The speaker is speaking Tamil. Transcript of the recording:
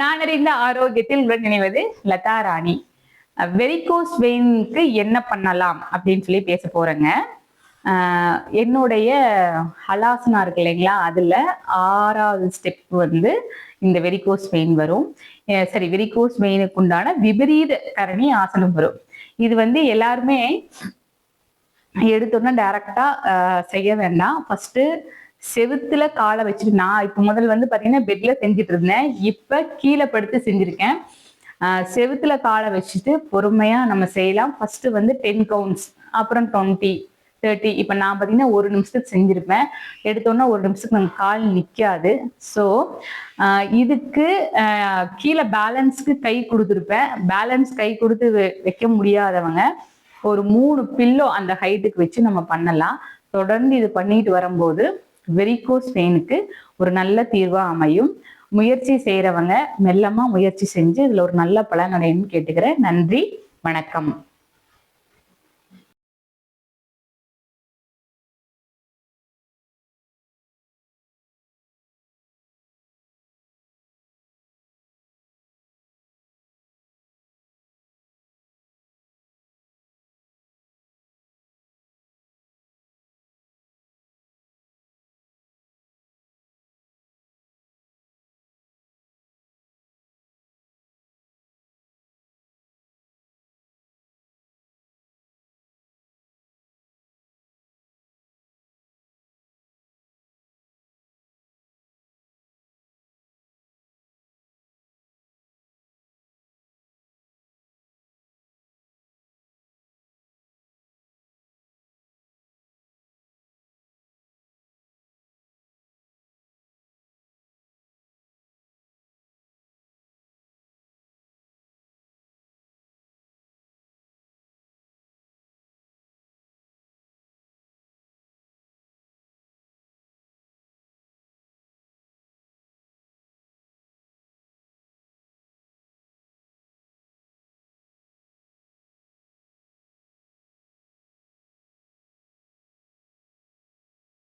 நான் அறிந்த ஆரோக்கியத்தில் உடன் நினைவது லதா ராணி. வெரிகோஸ் வெயினுக்கு என்ன பண்ணலாம் அப்படின்னு சொல்லி பேச போறேங்க. என்னுடைய ஹலாசனா இருக்கு இல்லைங்களா? அதுல ஆறாவது ஸ்டெப் வந்து இந்த வெரிகோஸ் வெயின் வரும். சரி வெரிகோஸ் வெயினுக்கு உண்டான விபரீத கரணி ஆசனம் வரும். இது வந்து எல்லாருமே எடுத்தோன்னா டைரக்டா செய்ய வேண்டாம். ஃபர்ஸ்ட் செவுத்துல காலை வச்சுட்டு நான் இப்போ முதல் வந்து பாத்தீங்கன்னா பெட்ல செஞ்சுட்டு இருந்தேன். இப்ப கீழே படுத்து செஞ்சிருக்கேன். செவுத்துல காலை வச்சுட்டு பொறுமையா நம்ம செய்யலாம். ஃபர்ஸ்ட் வந்து டென் கவுண்ட்ஸ் அப்புறம் டுவெண்ட்டி தேர்ட்டி இப்போ நான் பார்த்தீங்கன்னா ஒரு நிமிஷத்துக்கு செஞ்சிருப்பேன். எடுத்தோன்னா ஒரு நிமிஷத்துக்கு நம்ம கால் நிற்காது ஸோ இதுக்கு கீழே பேலன்ஸ்க்கு கை கொடுத்துருப்பேன். பேலன்ஸ் கை கொடுத்து வைக்க முடியாதவங்க ஒரு மூணு பில்லோ அந்த ஹைட்டுக்கு வச்சு நம்ம பண்ணலாம். தொடர்ந்து இது பண்ணிட்டு வரும்போது வெரிகோஸ் பெயினுக்கு ஒரு நல்ல தீர்வா அமையும். முயற்சி செய்யறவங்க மெல்லமா முயற்சி செஞ்சு இதுல ஒரு நல்ல பலன் அடையணும்னு கேட்டுக்கிறேன். நன்றி வணக்கம்.